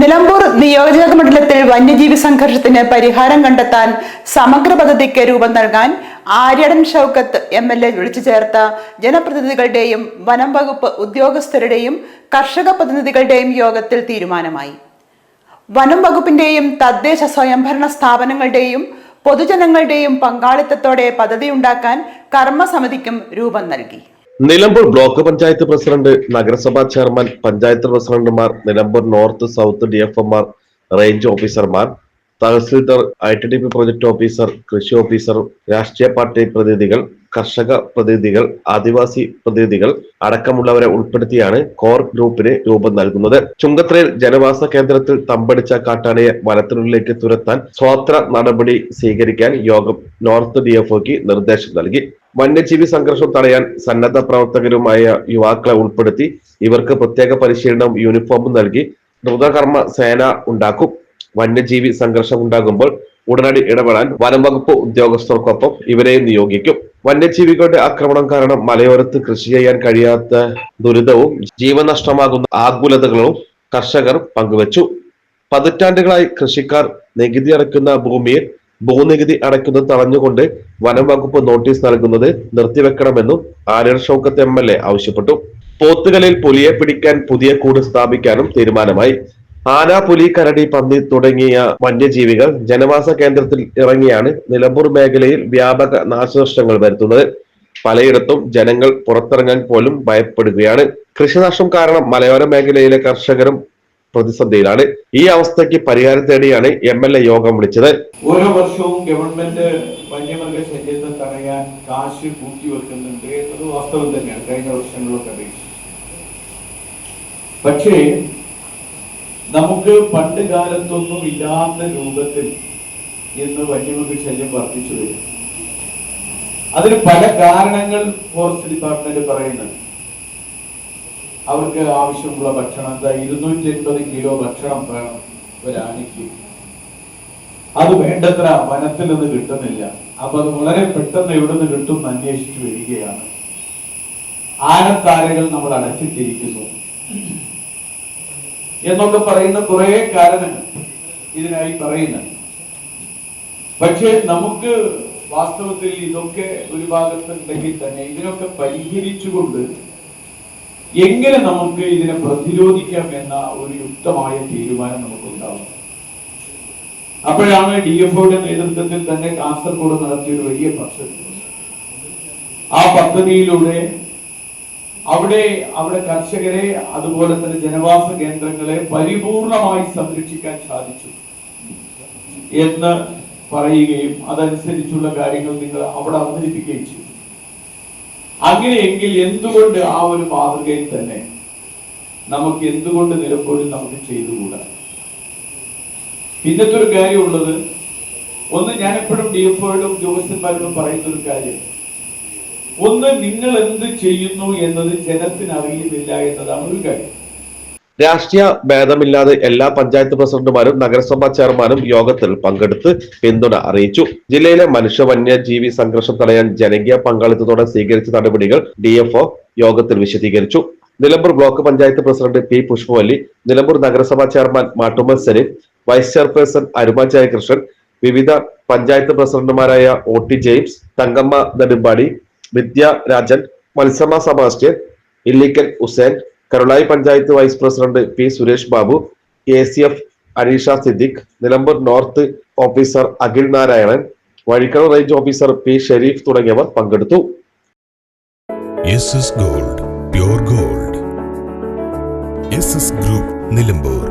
നിലമ്പൂർ നിയോജക മണ്ഡലത്തിൽ വന്യജീവി സംഘർഷത്തിന് പരിഹാരം കണ്ടെത്താൻ സമഗ്ര പദ്ധതിക്ക് രൂപം നൽകാൻ Aryadan Shoukath M L A വിളിച്ചു ചേർത്ത ജനപ്രതിനിധികളുടെയും വനം വകുപ്പ് ഉദ്യോഗസ്ഥരുടെയും കർഷക പ്രതിനിധികളുടെയും യോഗത്തിൽ തീരുമാനമായി. വനം വകുപ്പിന്റെയും തദ്ദേശ സ്വയംഭരണ സ്ഥാപനങ്ങളുടെയും പൊതുജനങ്ങളുടെയും പങ്കാളിത്തത്തോടെ പദ്ധതി ഉണ്ടാക്കാൻ കർമ്മസമിതിക്കും രൂപം നൽകി. നിലമ്പൂർ ബ്ലോക്ക് പഞ്ചായത്ത് പ്രസിഡന്റ് നഗരസഭാ ചെയർമാൻ പഞ്ചായത്ത് പ്രസിഡന്റുമാർ Nilambur north south D F എമാർ റേഞ്ച് ഓഫീസർമാർ tahsildar I T D P project officer കൃഷി ഓഫീസർ രാഷ്ട്രീയ പാർട്ടി പ്രതിനിധികൾ കർഷക പ്രതിനിധികൾ ആദിവാസി പ്രതിനിധികൾ അടക്കമുള്ളവരെ ഉൾപ്പെടുത്തിയാണ് കോർ ഗ്രൂപ്പിന് രൂപം നൽകുന്നത്. ചുങ്കത്രയിൽ ജനവാസ കേന്ദ്രത്തിൽ തമ്പടിച്ച കാട്ടാനയെ വനത്തിനുള്ളിലേക്ക് തുരത്താൻ സ്വാത്ര നടപടി സ്വീകരിക്കാൻ യോഗം നോർത്ത് ഡിഎഫ്ഒക്ക് നിർദ്ദേശം നൽകി. വന്യജീവി സംഘർഷം തടയാൻ സന്നദ്ധ പ്രവർത്തകരുമായ യുവാക്കളെ ഉൾപ്പെടുത്തി ഇവർക്ക് പ്രത്യേക പരിശീലനവും യൂണിഫോമും നൽകി ദ്രുതകർമ്മ സേന ഉണ്ടാക്കും. വന്യജീവി സംഘർഷം ഉണ്ടാകുമ്പോൾ ഉടനടി ഇടപെടാൻ വനം വകുപ്പ് ഉദ്യോഗസ്ഥർക്കൊപ്പം ഇവരെയും നിയോഗിക്കും. വന്യജീവികളുടെ ആക്രമണം കാരണം മലയോരത്ത് കൃഷി ചെയ്യാൻ കഴിയാത്ത ദുരിതവും ജീവനഷ്ടമാകുന്ന ആകുലതകളും കർഷകർ പങ്കുവച്ചു. പതിറ്റാണ്ടുകളായി കൃഷിക്കാർ നികുതി അടയ്ക്കുന്ന ഭൂമിയിൽ ഭൂനികുതി അടയ്ക്കുന്നത് തടഞ്ഞുകൊണ്ട് വനം വകുപ്പ് നോട്ടീസ് നൽകുന്നത് നിർത്തിവെക്കണമെന്നും ആര്യർ ഷൗക്കത്ത് എം എൽ എ ആവശ്യപ്പെട്ടു. പോത്തുകളിൽ പുലിയെ പിടിക്കാൻ പുതിയ കൂട് സ്ഥാപിക്കാനും തീരുമാനമായി. ആന പുലി കരടി പന്നി തുടങ്ങിയ വന്യജീവികൾ ജനവാസ കേന്ദ്രത്തിൽ ഇറങ്ങിയാണ് നിലമ്പൂർ മേഖലയിൽ വ്യാപക നാശനഷ്ടങ്ങൾ വരുത്തുന്നത്. പലയിടത്തും ജനങ്ങൾ പുറത്തിറങ്ങാൻ പോലും ഭയപ്പെടുകയാണ്. കൃഷിനാശം കാരണം മലയോര മേഖലയിലെ കർഷകരും പ്രതിസന്ധിയിലാണ്. ഈ അവസ്ഥയ്ക്ക് പരിഹാരം തേടിയാണ് എം എൽ എ യോഗം വിളിച്ചത്. ഓരോ വർഷവും ഗവൺമെന്റ് വന്യമൃഗ ശല്യത്തെ തടയാൻ കാശ് കൂട്ടിവെക്കുന്നുണ്ട് എന്നത് വാസ്തവം തന്നെയാണ്. കഴിഞ്ഞ വർഷങ്ങളൊക്കെ പക്ഷേ നമുക്ക് പണ്ട് കാലത്തൊന്നും ഇല്ലാത്ത രൂപത്തിൽ ഇന്ന് വന്യമൃഗ ശല്യം വർദ്ധിച്ചു വരും. അതിന് പല കാരണങ്ങൾ ഫോറസ്റ്റ് ഡിപ്പാർട്ട്മെന്റ് പറയുന്നുണ്ട്. അവർക്ക് ആവശ്യമുള്ള ഭക്ഷണം എന്താ ഇരുന്നൂറ്റി എൺപത് കിലോ ഭക്ഷണം വേണം ഒരു ആനയ്ക്ക് അത് വേണ്ടത്ര വനത്തിൽ നിന്ന് കിട്ടുന്നില്ല. അപ്പൊ അത് വളരെ പെട്ടെന്ന് എവിടെ നിന്ന് കിട്ടും അന്വേഷിച്ചു വരികയാണ്. ആനത്താരകൾ നമ്മൾ അടച്ചിട്ടിരിക്കുന്നു. എന്നൊക്കെ പറയുന്ന കുറെ കാരണങ്ങൾ ഇതിനായി പറയുന്നു പക്ഷെ നമുക്ക് വാസ്തവത്തിൽ ഇതൊക്കെ ഒരു ഭാഗത്തുണ്ടെങ്കിൽ തന്നെ ഇതിനൊക്കെ പരിഹരിച്ചുകൊണ്ട് എങ്ങനെ നമുക്ക് ഇതിനെ പ്രതിരോധിക്കാം എന്ന ഒരു യുക്തമായ തീരുമാനം നമുക്കുണ്ടാവും. അപ്പോഴാണ് ഡി എഫ് ഒയുടെ നേതൃത്വത്തിൽ തന്നെ കാസർഗോഡ് നടത്തിയ ഒരു വലിയ പദ്ധതി. ആ പദ്ധതിയിലൂടെ അവിടെ അവിടെ കർഷകരെ അതുപോലെ തന്നെ ജനവാസ കേന്ദ്രങ്ങളെ പരിപൂർണമായി സംരക്ഷിക്കാൻ സാധിച്ചു എന്ന് പറയുകയും അതനുസരിച്ചുള്ള കാര്യങ്ങൾ നിങ്ങൾ അവിടെ അവതരിപ്പിക്കുകയും ചെയ്തു. അങ്ങനെയെങ്കിൽ എന്തുകൊണ്ട് ആ ഒരു മാതൃകയിൽ തന്നെ നമുക്ക് എന്തുകൊണ്ട് നിലമ്പോഴും നമുക്ക് ചെയ്തുകൂടാ? പിന്നത്തെ ഒരു കാര്യമുള്ളത് ഒന്ന് ഞാൻ എപ്പോഴും ഡി എഫ് ഒയുടെ ഉദ്യോഗസ്ഥന്മാരോടും പറയുന്ന ഒരു കാര്യം. ഒന്ന് നിങ്ങൾ എന്ത് ചെയ്യുന്നു എന്നത് ജനത്തിന് അറിയുന്നില്ല എന്നതാണ് ഒരു കാര്യം. രാഷ്ട്രീയ ഭേദമില്ലാതെ എല്ലാ പഞ്ചായത്ത് പ്രസിഡന്റുമാരും നഗരസഭാ ചെയർമാനും യോഗത്തിൽ പങ്കെടുത്ത് പിന്തുണ അറിയിച്ചു. ജില്ലയിലെ മനുഷ്യ വന്യജീവി സംഘർഷം തടയാൻ ജനകീയ പങ്കാളിത്തത്തോടെ സ്വീകരിച്ച നടപടികൾ ഡി എഫ് യോഗത്തിൽ വിശദീകരിച്ചു. Nilambur block panchayat president P Pushpavalli Nilambur നഗരസഭാ chairman Mattummal Saleem vice chairperson Aruma Jayakrishnan വിവിധ പഞ്ചായത്ത് പ്രസിഡന്റുമാരായ O T James Thankamma Nedumpadi Vidyarajan മത്സമ Sebastian Illikkal Hussain Karulai panchayat vice president P Suresh Babu A C F Aneesha Siddique Nilambur north officer Akhil Narayanan Vazhikkada range officer P Sherif തുടങ്ങിയവർ പങ്കെടുത്തു. Gold gold. Group Nilambur.